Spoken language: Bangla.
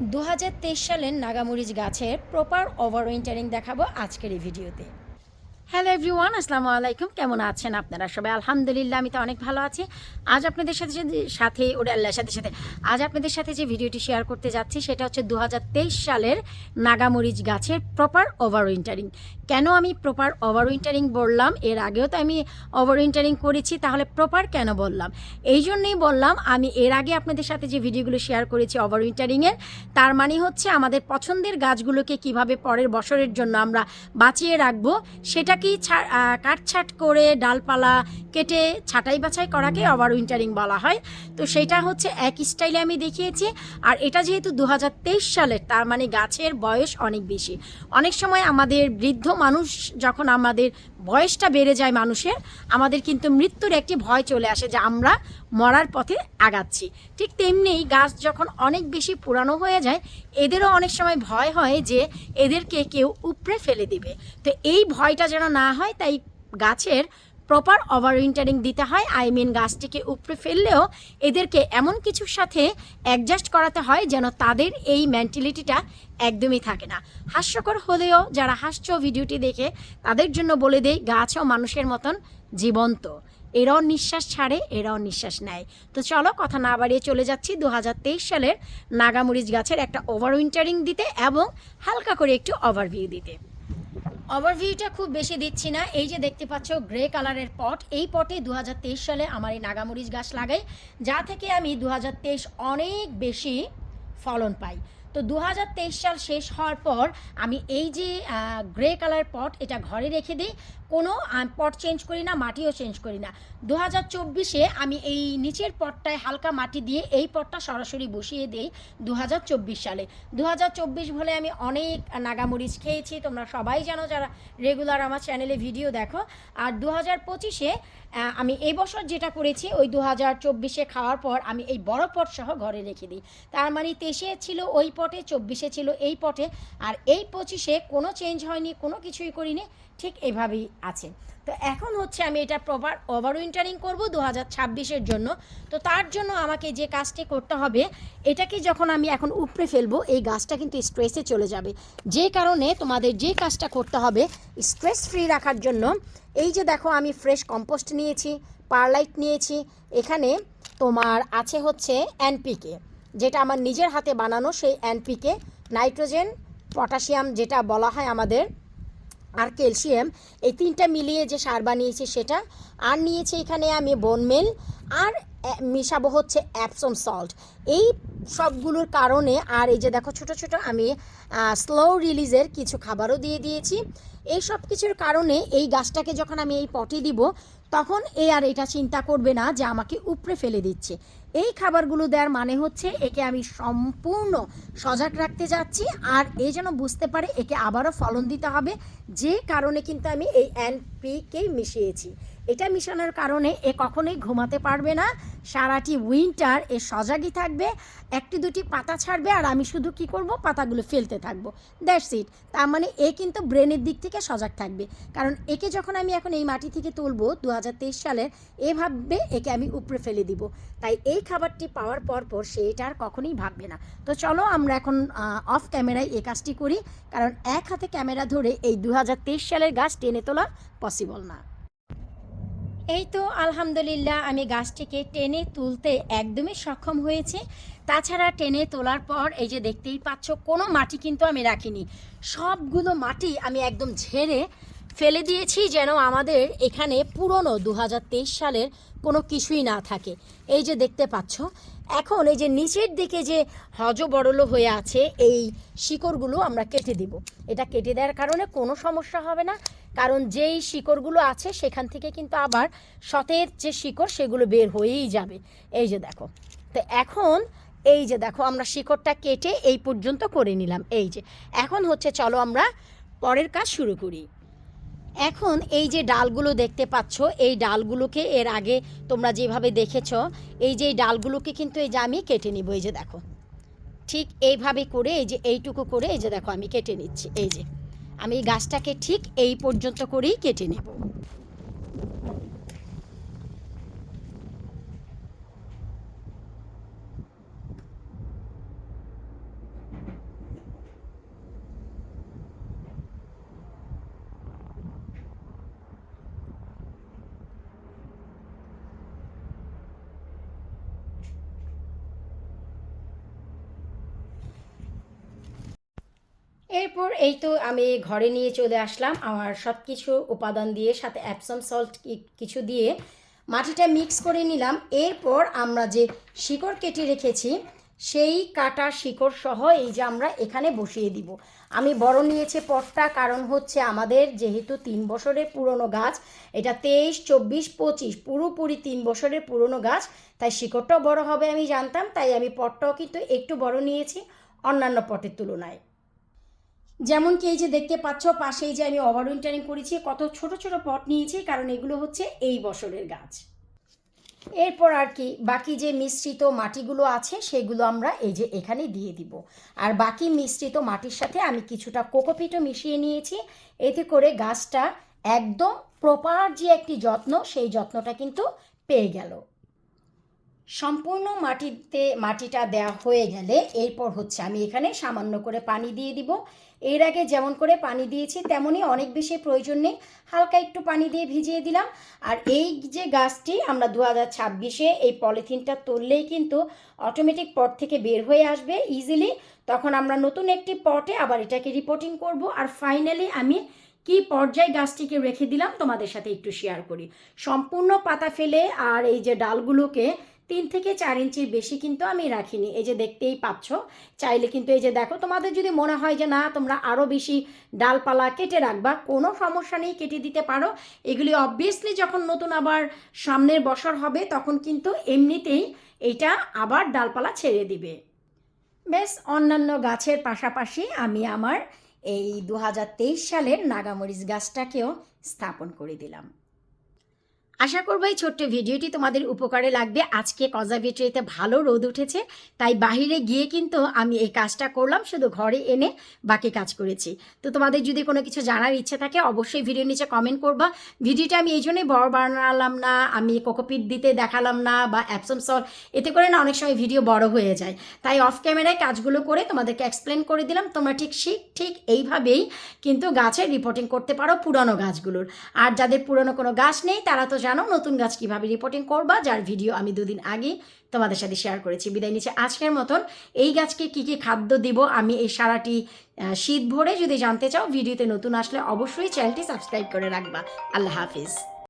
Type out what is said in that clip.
দু সালের নাগামরিচ গাছের প্রপার ওভার উইন্টারিং দেখাবো আজকের এই ভিডিওতে। হ্যালো এভরিওয়ান আসসালামু আলাইকুম কেমন আছেন আপনারা সবাই? আলহামদুলিল্লাহ, আমি তো অনেক ভালো আছি। আজ আপনাদের সাথে সাথে ওটা আল্লাহর সাথে সাথে। আজ আপনাদের সাথে যে ভিডিওটি শেয়ার করতে যাচ্ছি, সেটা হচ্ছে দু হাজার তেইশ সালের নাগামরিচ গাছের প্রপার ওভার উইন্টারিং কেন আমি প্রপার ওভার উইন্টারিং বললাম? এর আগেও তো আমি ওভার উইন্টারিং করেছি, তাহলে প্রপার কেন বললাম? এই জন্যই বললাম, আমি এর আগে আপনাদের সাথে যে ভিডিওগুলো শেয়ার করেছি ওভার উইন্টারিংয়ের তার মানে হচ্ছে আমাদের পছন্দের গাছগুলোকে কীভাবে পরের বছরের জন্য আমরা বাঁচিয়ে রাখব সেটাকেই কাটছাট করে ডালপালা কেটে ছাটাই বাছাই করাকে ওভার উইন্টারিং বলা হয়। তো সেটা হচ্ছে এক স্টাইলে আমি দেখিয়েছি। আর এটা যেহেতু দু হাজার তেইশ সালের, তার মানে গাছের বয়স অনেক বেশি। অনেক সময় আমাদের বৃদ্ধ মানুষ যখন আমাদের বয়সটা বেড়ে যায় মানুষের, আমাদের কিন্তু মৃত্যুর একটি ভয় চলে আসে যে আমরা মরার পথে আগাচ্ছি। ঠিক তেমনি গাছ যখন অনেক বেশি পুরানো হয়ে যায়, এদেরও অনেক সময় ভয় হয় যে এদেরকে কেউ উপড়ে ফেলে দিবে। তো এই ভয়টা যেন না হয়, তাই গাছের প্রপার ওভার উইন্টারিং দিতে হয়। আই মিন গাছটিকে উপড়ে ফেললেও এদেরকে এমন কিছুর সাথে অ্যাডজাস্ট করাতে হয় যেন তাদের এই মেন্টালিটিটা একদমই থাকে না। হাস্যকর হলেও যারা হাস্য ভিডিওটি দেখে, তাদের জন্য বলে দেই গাছও মানুষের মতন জীবন্ত। এরাও নিঃশ্বাস ছাড়ে, এরাও নিঃশ্বাস নেয়। তো চলো কথা না বাড়িয়ে চলে যাচ্ছি দু হাজার তেইশ সালের নাগামরিচ গাছের একটা ওভার উইন্টারিং দিতে এবং হালকা করে একটু ওভারভিউ দিতে। ওভারভিউটা খুব বেশি দিচ্ছি না। এই যে দেখতে পাচ্ছ গ্রে কালারের পট, এই পটে দু হাজার তেইশ সালে আমার এই নাগামরিচ গাছ লাগাই, যা থেকে আমি দু হাজার তেইশ অনেক বেশি ফলন পাই। তো দু হাজার তেইশ সাল শেষ হওয়ার পর আমি এই যে গ্রে কালার পট এটা ঘরে রেখে দিই। কোনো পট চেঞ্জ করি না, মাটিও চেঞ্জ করি না। দু হাজার চব্বিশে আমি এই নিচের পটটায় হালকা মাটি দিয়ে এই পটটা সরাসরি বসিয়ে দিই দু হাজার চব্বিশ সালে। দু হাজার চব্বিশ বলে আমি অনেক নাগামরিচ খেয়েছি, তোমরা সবাই জানো যারা রেগুলার আমার চ্যানেলে ভিডিও দেখো। আর দু হাজার পঁচিশে আমি এই বছর যেটা করেছি, ওই দু হাজার চব্বিশে খাওয়ার পর আমি এই বড় পট সহ ঘরে রেখে দিই। তার মানে তেসে ছিল ওই পটে চব্বিশে ছিল এই পটে। আর এই পঁচিশে কোনো চেঞ্জ হয়নি, কোনো কিছুই করিনি, ঠিক এভাবেই আছে। তো এখন হচ্ছে আমি এটা প্রপার ওভার উইন্টারিং করব দু হাজার ছাব্বিশের জন্য। তো তার জন্য আমাকে যে কাজটি করতে হবে, এটাকে যখন আমি এখন উপড়ে ফেলব, এই গাছটা কিন্তু স্ট্রেসে চলে যাবে। যে কারণে তোমাদের যে কাজটা করতে হবে স্ট্রেস ফ্রি রাখার জন্য, এই যে দেখো আমি ফ্রেশ কম্পোস্ট নিয়েছি পারলাইট নিয়েছি, এখানে তোমার আছে হচ্ছে এনপিকে যেটা আমার নিজের হাতে বানানো সেই এনপিকে। নাইট্রোজেন, পটাশিয়াম যেটা বলা হয় আমাদের, আর ক্যালসিয়াম, এই তিনটা মিলিয়ে যে সার বানিয়েছি সেটা। আর নিয়েছি এখানে আমি বোনমেল আর মিশাবো হচ্ছে অ্যাপসম সল্ট এই সবগুলোর কারণে, আর এই যে দেখো ছোট ছোট আমি স্লো রিলিজের কিছু খাবারও দিয়ে দিয়েছি। এই সব কিছুর কারণে এই গাছটাকে যখন আমি এই পটে দিব, তখন এ আর এটা চিন্তা করবে না যে আমাকে উপড়ে ফেলে দিচ্ছে। এই খাবারগুলো দেওয়ার মানে হচ্ছে একে আমি সম্পূর্ণ সজাগ রাখতে যাচ্ছি আর এই যেন বুঝতে পারে একে আবারও ফলন দিতে হবে। যে কারণে কিন্তু আমি এই এন এনপিকেই মিশিয়েছি। এটা মিশানোর কারণে এ কখনোই ঘুমাতে পারবে না। সারাটি উইন্টার এ সজাগই থাকবে, একটি দুটি পাতা ছাড়বে আর আমি শুধু কি করব? পাতাগুলো ফেলতে থাকব। দ্যাটস ইট তার মানে এ কিন্তু ব্রেনের দিক থেকে সজাগ থাকবে। কারণ একে যখন আমি এখন এই মাটি থেকে তুলবো দু সালের, এ ভাববে একে আমি উপরে ফেলে দিব। তাই এই খাবারটি পাওয়ার পর পর সে এটা আর কখনোই ভাববে না। তো চলো আমরা এখন অফ ক্যামেরায় এই কাজটি করি। কারণ এক হাতে ক্যামেরা ধরে এই দু হাজার তেইশ সালের গাছ টেনে তোলা পসিবল না। এই তো আলহামদুলিল্লাহ, আমি গাছটিকে টেনে তুলতে একদমই সক্ষম হয়েছে। তাছাড়া টেনে তোলার পর এই যে দেখতেই পাচ্ছ, কোনো মাটি কিন্তু আমি রাখিনি। সবগুলো মাটি আমি একদম ঝেড়ে ফেলে দিয়েছি যেন আমাদের এখানে পুরনো দু হাজার তেইশ সালের কোনো কিছুই না থাকে। এই যে দেখতে পাচ্ছ, এখন এই যে নিচের দিকে যে হজ বড়লো হয়ে আছে, এই শিকড়গুলো আমরা কেটে দিব। এটা কেটে দেওয়ার কারণে কোনো সমস্যা হবে না। কারণ যেই শিকড়গুলো আছে সেখান থেকে কিন্তু আবার সতের যে শিকড় সেগুলো বের হয়েই যাবে। এই যে দেখো। তো এখন এই যে দেখো, আমরা শিকড়টা কেটে এই পর্যন্ত করে নিলাম। এই যে, এখন হচ্ছে চলো আমরা পরের কাজ শুরু করি। এখন এই যে ডালগুলো দেখতে পাচ্ছ, এই ডালগুলোকে এর আগে তোমরা যেভাবে দেখেছ, এই যে ডালগুলোকে কিন্তু এই যে আমি কেটে নিব, এই যে দেখো। ঠিক এইভাবে করে, এই যে এইটুকু করে, এই যে দেখো আমি কেটে নিচ্ছি, এই যে। আমি গাছটাকে ঠিক এই পর্যন্ত করেই কেটে নেব। এরপর এই তো আমি ঘরে নিয়ে চলে আসলাম আমার সব কিছু উপাদান দিয়ে, সাথে অ্যাপসম সল্ট কিছু দিয়ে। মাটিটা মিক্স করে নিলাম। এরপর আমরা যে শিকড় কেটে রেখেছি, সেই কাটা শিকড় সহ এই যে আমরা এখানে বসিয়ে দিব। আমি বড় নিয়েছি পটটা, কারণ হচ্ছে আমাদের যেহেতু তিন বছরের পুরনো গাছ, এটা তেইশ, চব্বিশ, পঁচিশ, পুরোপুরি তিন বছরের পুরনো গাছ, তাই শিকড়টাও বড় হবে আমি জানতাম, তাই আমি পটটাও কিন্তু একটু বড় নিয়েছি, অন্যান্য পটের তুলনায়। যেমন কি এই যে দেখতে পাচ্ছ, পাশেই যে আমি ওভার উইন্টারিং করেছি, কত ছোট ছোট পট নিয়েছি, কারণ এগুলো হচ্ছে এই বছরের গাছ। এরপর আর কি, বাকি যে মিশ্রিত মাটিগুলো আছে, সেগুলো আমরা এই যে এখানে দিয়ে দিব। আর বাকি মিশ্রিত মাটির সাথে আমি কিছুটা কোকোপিটও মিশিয়ে নিয়েছি। এতে করে গাছটা একদম প্রপার যে একটি যত্ন, সেই যত্নটা কিন্তু পেয়ে গেল। সম্পূর্ণ মাটিতে, মাটিটা দেওয়া হয়ে গেলে এরপর হচ্ছে আমি এখানে সামান্য করে পানি দিয়ে দিব। এর আগে যেমন করে পানি দিয়েছি, তেমনই অনেক বেশি প্রয়োজন নেই। হালকা একটু পানি দিয়ে ভিজিয়ে দিলাম। আর এই যে গাছটি আমরা দু হাজার ছাব্বিশে এই পলিথিনটা তুললেই কিন্তু অটোমেটিক পট থেকে বের হয়ে আসবে ইজিলি তখন আমরা নতুন একটি পটে আবার এটাকে রিপোর্টিং করব। আর ফাইনালি আমি কি পর্যায়ে গাছটিকে রেখে দিলাম তোমাদের সাথে একটু শেয়ার করি। সম্পূর্ণ পাতা ফেলে আর এই যে ডালগুলোকে তিন থেকে চার ইঞ্চির বেশি কিন্তু আমি রাখিনি। এই যে দেখতেই পাচ্ছ। চাইলে কিন্তু এই যে দেখো, তোমাদের যদি মনে হয় যে না, তোমরা আরও বেশি ডালপালা কেটে রাখবা, কোনো সমস্যা নেই, কেটে দিতে পারো। এগুলি অবভিয়াসলি যখন নতুন আবার সামনের বছর হবে, তখন কিন্তু এমনিতেই এটা আবার ডালপালা ছেড়ে দিবে। বেশ, অন্যান্য গাছের পাশাপাশি আমি আমার এই দু হাজার তেইশ সালের নাগামরিচ গাছটাকেও স্থাপন করে দিলাম। আশা করব এই ছোট্ট ভিডিওটি তোমাদের উপকারে লাগবে। আজকে কনজারভেটরিতে ভালো রোদ উঠেছে, তাই বাহিরে গিয়ে কিন্তু আমি এই কাজটা করলাম, শুধু ঘরে এনে বাকি কাজ করেছি। তো তোমাদের যদি কোনো কিছু জানার ইচ্ছে থাকে, অবশ্যই ভিডিও নিচে কমেন্ট করবা। ভিডিওটা আমি এই জন্যই বড় বানালাম না, আমি কোকোপিট দিতে দেখালাম না, বা অ্যাপসম সল, এতে করে না অনেক সময় ভিডিও বড় হয়ে যায়। তাই অফ ক্যামেরায় কাজগুলো করে তোমাদেরকে এক্সপ্লেন করে দিলাম, তোমরা ঠিক ঠিক ঠিক এইভাবেই কিন্তু গাছের রিপোর্টিং করতে পারো পুরনো গাছগুলোর। আর যাদের পুরনো কোনো গাছ নেই, তারা তো জানো নতুন গাছ কীভাবে রিপোর্টিং করবা, যার ভিডিও আমি দুদিন আগে তোমাদের সাথে শেয়ার করেছি। বিদায় নিচ্ছে আজকের মতন। এই গাছকে কি কি খাদ্য দিব, আমি এই সারাটি শীত ভরে যদি জানতে চাও ভিডিওতে নতুন আসলে অবশ্যই চ্যানেলটি সাবস্ক্রাইব করে রাখবা। আল্লাহ হাফিজ।